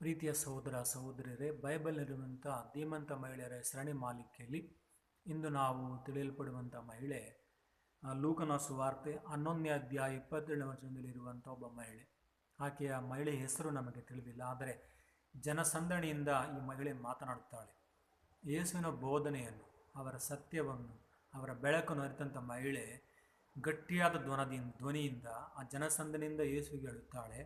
ಪ್ರೀತಿಯ ಸಹೋದರ ಸಹೋದರಿಯರೇ, ಬೈಬಲ್ನಲ್ಲಿರುವಂಥ ಧೀಮಂತ ಮಹಿಳೆಯರ ಸರಣಿ ಮಾಲಿಕೆಯಲ್ಲಿ ಇಂದು ನಾವು ತಿಳಿಯಲ್ಪಡುವಂಥ ಮಹಿಳೆ ಲೂಕನ ಸುವಾರ್ತೆ ಹನ್ನೊಂದನೇ ಅಧ್ಯಾಯ ಇಪ್ಪತ್ತೇಳನೇ ವರ್ಷದಲ್ಲಿರುವಂಥ ಒಬ್ಬ ಮಹಿಳೆ. ಆಕೆಯ ಮಹಿಳೆ ಹೆಸರು ನಮಗೆ ತಿಳಿದಿಲ್ಲ, ಆದರೆ ಜನಸಂದಣಿಯಿಂದ ಈ ಮಹಿಳೆ ಮಾತನಾಡುತ್ತಾಳೆ. ಯೇಸುವಿನ ಬೋಧನೆಯನ್ನು, ಅವರ ಸತ್ಯವನ್ನು, ಅವರ ಬೆಳಕನ್ನು ಅರಿತಂಥ ಮಹಿಳೆ ಗಟ್ಟಿಯಾದ ಧ್ವನದಿಂದ, ಧ್ವನಿಯಿಂದ ಆ ಜನಸಂದಣಿಯಿಂದ ಯೇಸುವಿಗೆ ಹೇಳುತ್ತಾಳೆ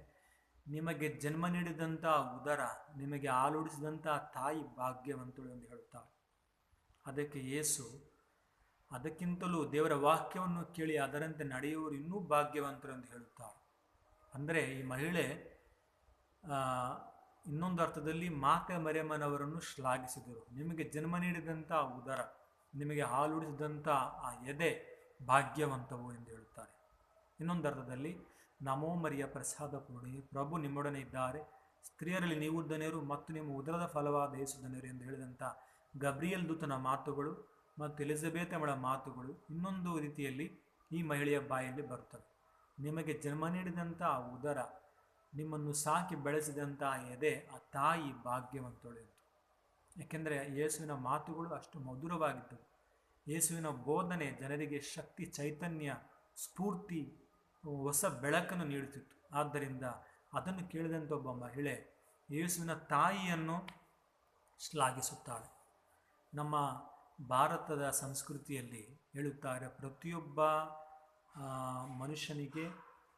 ನಿಮಗೆ ಜನ್ಮ ನೀಡಿದಂಥ ಉದರ, ನಿಮಗೆ ಹಾಲುಡಿಸಿದಂಥ ತಾಯಿ ಭಾಗ್ಯವಂತಳು ಎಂದು ಹೇಳುತ್ತಾಳೆ. ಅದಕ್ಕೆ ಯೇಸು ಅದಕ್ಕಿಂತಲೂ ದೇವರ ವಾಕ್ಯವನ್ನು ಕೇಳಿ ಅದರಂತೆ ನಡೆಯುವವರು ಇನ್ನೂ ಭಾಗ್ಯವಂತರು ಎಂದು ಹೇಳುತ್ತಾರೆ ಅಂದರೆ ಈ ಮಹಿಳೆ ಇನ್ನೊಂದು ಅರ್ಥದಲ್ಲಿ ಮಾತೆ ಮರಿಯಮ್ಮನವರನ್ನು ಶ್ಲಾಘಿಸಿದರು. ನಿಮಗೆ ಜನ್ಮ ನೀಡಿದಂಥ ಉದರ, ನಿಮಗೆ ಹಾಲುಡಿಸಿದಂಥ ಆ ಎದೆ ಭಾಗ್ಯವಂತವು ಎಂದು ಹೇಳುತ್ತಾರೆ. ಇನ್ನೊಂದು ಅರ್ಥದಲ್ಲಿ ನಮೋ ಮರಿಯ ಪ್ರಸಾದ ಪೂರ್ಣಿ ಪ್ರಭು ನಿಮ್ಮೊಡನೆ ಇದ್ದಾರೆ. ಸ್ತ್ರೀಯರಲ್ಲಿ ನೀವು ಧನ್ಯರು ಮತ್ತು ನಿಮ್ಮ ಉದರದ ಫಲವಾದ ಯೇಸು ಎಂದು ಹೇಳಿದಂಥ ಗಬ್ರಿಯಲ್ ದೂತನ ಮಾತುಗಳು ಮತ್ತು ಎಲಿಜಬೆತ್ ಅವಳ ಮಾತುಗಳು ಇನ್ನೊಂದು ರೀತಿಯಲ್ಲಿ ಈ ಮಹಿಳೆಯ ಬಾಯಲ್ಲಿ ಬರುತ್ತವೆ. ನಿಮಗೆ ಜನ್ಮ ನೀಡಿದಂಥ ಆ ಉದರ ನಿಮ್ಮನ್ನು ಸಾಕಿ ಬೆಳೆಸಿದಂಥ ಎದೆ ಆ ತಾಯಿ ಭಾಗ್ಯವಂತಳು ಎಂದು ಏಕೆಂದರೆ ಯೇಸುವಿನ ಮಾತುಗಳು ಅಷ್ಟು ಮಧುರವಾಗಿದ್ದವು. ಯೇಸುವಿನ ಬೋಧನೆ ಜನರಿಗೆ ಶಕ್ತಿ, ಚೈತನ್ಯ, ಸ್ಫೂರ್ತಿ ಹೊಸ ಬೆಳಕನ್ನು ನೀಡುತ್ತಿತ್ತು. ಆದ್ದರಿಂದ ಅದನ್ನು ಕೇಳಿದಂಥ ಒಬ್ಬ ಮಹಿಳೆ ಯೇಸುವಿನ ತಾಯಿಯನ್ನು ಶ್ಲಾಘಿಸುತ್ತಾಳೆ. ನಮ್ಮ ಭಾರತದ ಸಂಸ್ಕೃತಿಯಲ್ಲಿ ಹೇಳುತ್ತಾರೆ ಪ್ರತಿಯೊಬ್ಬ ಮನುಷ್ಯನಿಗೆ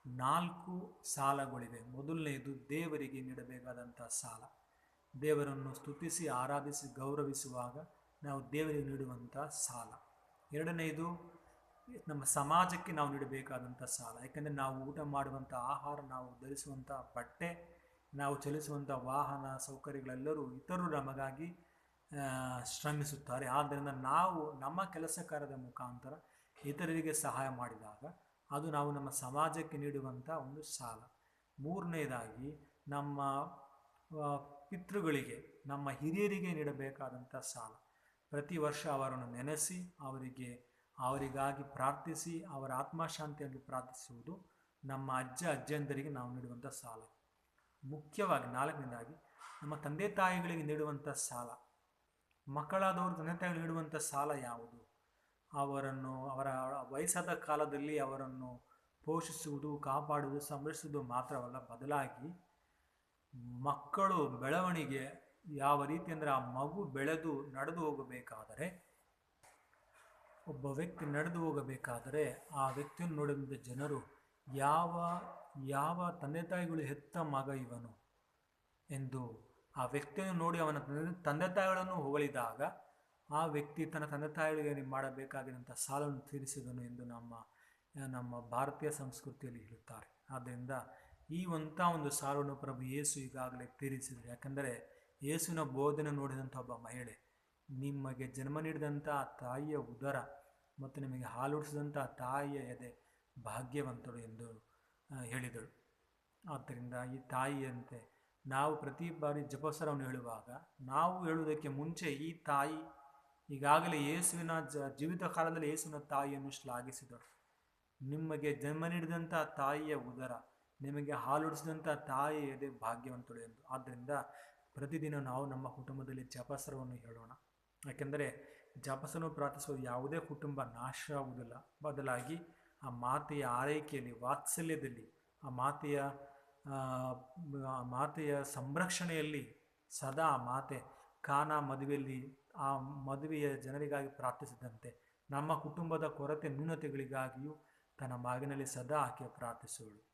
ನಾಲ್ಕು ಸಾಲಗಳಿವೆ. ಮೊದಲನೆಯದು ದೇವರಿಗೆ ನೀಡಬೇಕಾದಂಥ ಸಾಲ. ದೇವರನ್ನು ಸ್ತುತಿಸಿ, ಆರಾಧಿಸಿ, ಗೌರವಿಸುವಾಗ ನಾವು ದೇವರಿಗೆ ನೀಡುವಂಥ ಸಾಲ. ಎರಡನೆಯದು ನಮ್ಮ ಸಮಾಜಕ್ಕೆ ನಾವು ನೀಡಬೇಕಾದಂಥ ಸಾಲ. ಯಾಕೆಂದರೆ ನಾವು ಊಟ ಮಾಡುವಂಥ ಆಹಾರ, ನಾವು ಧರಿಸುವಂಥ ಬಟ್ಟೆ, ನಾವು ಚಲಿಸುವಂಥ ವಾಹನ, ಸೌಕರ್ಯಗಳೆಲ್ಲರೂ ಇತರರು ನಮಗಾಗಿ ಶ್ರಮಿಸುತ್ತಾರೆ. ಆದ್ದರಿಂದ ನಾವು ನಮ್ಮ ಕೆಲಸ ಕಾರ್ಯದ ಮುಖಾಂತರ ಇತರರಿಗೆ ಸಹಾಯ ಮಾಡಿದಾಗ ಅದು ನಾವು ನಮ್ಮ ಸಮಾಜಕ್ಕೆ ನೀಡುವಂಥ ಒಂದು ಸಾಲ. ಮೂರನೇದಾಗಿ, ನಮ್ಮ ಪಿತೃಗಳಿಗೆ, ನಮ್ಮ ಹಿರಿಯರಿಗೆ ನೀಡಬೇಕಾದಂಥ ಸಾಲ. ಪ್ರತಿ ವರ್ಷ ಅವರನ್ನು ನೆನೆಸಿ ಅವರಿಗೆ ಅವರಿಗಾಗಿ ಪ್ರಾರ್ಥಿಸಿ ಅವರ ಆತ್ಮಶಾಂತಿಯಾಗಿ ಪ್ರಾರ್ಥಿಸುವುದು ನಮ್ಮ ಅಜ್ಜ ಅಜ್ಜಂದರಿಗೆ ನಾವು ನೀಡುವಂಥ ಸಾಲ. ಮುಖ್ಯವಾಗಿ ನಾಲ್ಕನೇದಾಗಿ, ನಮ್ಮ ತಂದೆ ತಾಯಿಗಳಿಗೆ ನೀಡುವಂಥ ಸಾಲ. ಮಕ್ಕಳಾದವರು ತಂದೆ ತಾಯಿಗಳು ನೀಡುವಂಥ ಸಾಲ ಯಾವುದು? ಅವರನ್ನು, ಅವರ ವಯಸ್ಸಾದ ಕಾಲದಲ್ಲಿ ಅವರನ್ನು ಪೋಷಿಸುವುದು, ಕಾಪಾಡುವುದು, ಸಂರಕ್ಷಿಸುವುದು ಮಾತ್ರವಲ್ಲ, ಬದಲಾಗಿ ಮಕ್ಕಳು ಬೆಳವಣಿಗೆ ಯಾವ ರೀತಿ ಅಂದರೆ ಆ ಮಗು ಬೆಳೆದು, ನಡೆದು ಹೋಗಬೇಕಾದರೆ ಒಬ್ಬ ವ್ಯಕ್ತಿ ನಡೆದು ಹೋಗಬೇಕಾದರೆ ಆ ವ್ಯಕ್ತಿಯನ್ನು ನೋಡಿದ ಜನರು, ಯಾವ ಯಾವ ತಂದೆ ತಾಯಿಗಳು ಹೆತ್ತ ಮಗ ಇವನು? ಎಂದು ಆ ವ್ಯಕ್ತಿಯನ್ನು ನೋಡಿ ಅವನ ತಂದೆ- ತಂದೆ ತಾಯಿಗಳನ್ನು ಹೊಗಳಿದಾಗ, ಆ ವ್ಯಕ್ತಿ ತನ್ನ ತಂದೆ ತಾಯಿಗಳಿಗೆ ಮಾಡಬೇಕಾಗಿರುವಂಥ ಸಾಲವನ್ನು ತೀರಿಸಿದನು ಎಂದು ನಮ್ಮ ನಮ್ಮ ಭಾರತೀಯ ಸಂಸ್ಕೃತಿಯಲ್ಲಿ ಹೇಳುತ್ತಾರೆ. ಆದ್ದರಿಂದ ಈ ಒಂಥ ಒಂದು ಸಾಲನ್ನು ಪ್ರಭು ಯೇಸು ಈಗಾಗಲೇ ತೀರಿಸಿದರು. ಯಾಕೆಂದರೆ ಯೇಸುವಿನ ಬೋಧನೆ ನೋಡಿದಂಥ ಒಬ್ಬ ಮಹಿಳೆ ನಿಮಗೆ ಜನ್ಮ ನೀಡಿದಂಥ ತಾಯಿಯ ಉದರ ಮತ್ತು ನಿಮಗೆ ಹಾಲುಡಿಸಿದಂಥ ತಾಯಿಯ ಎದೆ ಭಾಗ್ಯವಂತಳು ಎಂದು ಹೇಳಿದಳು. ಆದ್ದರಿಂದ ಈ ತಾಯಿಯಂತೆ ನಾವು ಪ್ರತಿ ಬಾರಿ ಜಪಸರವನ್ನು ಹೇಳುವಾಗ ನಾವು ಹೇಳುವುದಕ್ಕೆ ಮುಂಚೆ ಈ ತಾಯಿ ಈಗಾಗಲೇ ಯೇಸುವಿನ ಜ, ಜೀವಿತ ಕಾಲದಲ್ಲಿ ಯೇಸುವಿನ ತಾಯಿಯನ್ನು ಶ್ಲಾಘಿಸಿದಳು. ನಿಮಗೆ ಜನ್ಮ ನೀಡಿದಂಥ ತಾಯಿಯ ಉದರ, ನಿಮಗೆ ಹಾಲುಡಿಸಿದಂಥ ತಾಯಿ ಎದೆ ಭಾಗ್ಯವಂತಳು ಎಂದು. ಆದ್ದರಿಂದ ಪ್ರತಿದಿನ ನಾವು ನಮ್ಮ ಕುಟುಂಬದಲ್ಲಿ ಜಪಸರವನ್ನು ಹೇಳೋಣ. ಯಾಕೆಂದರೆ ಜಪಸನ್ನು ಪ್ರಾರ್ಥಿಸುವ ಯಾವುದೇ ಕುಟುಂಬ ನಾಶ ಆಗುವುದಿಲ್ಲ ಬದಲಾಗಿ ಆ ಮಾತೆಯ ಆರೈಕೆಯಲ್ಲಿ, ವಾತ್ಸಲ್ಯದಲ್ಲಿ, ಆ ಮಾತೆಯ ಆ ಮಾತೆಯ ಸಂರಕ್ಷಣೆಯಲ್ಲಿ ಸದಾ ಆ ಮಾತೆ ಕಾನ ಮದುವೆಯಲ್ಲಿ, ಆ ಮದುವೆಯ ಜನರಿಗಾಗಿ ಪ್ರಾರ್ಥಿಸಿದಂತೆ, ನಮ್ಮ ಕುಟುಂಬದ ಕೊರತೆ ನ್ಯೂನತೆಗಳಿಗಾಗಿಯೂ ತನ್ನ ಮಾಗಿನಲ್ಲಿ ಸದಾ ಆಕೆ ಪ್ರಾರ್ಥಿಸುವಳು.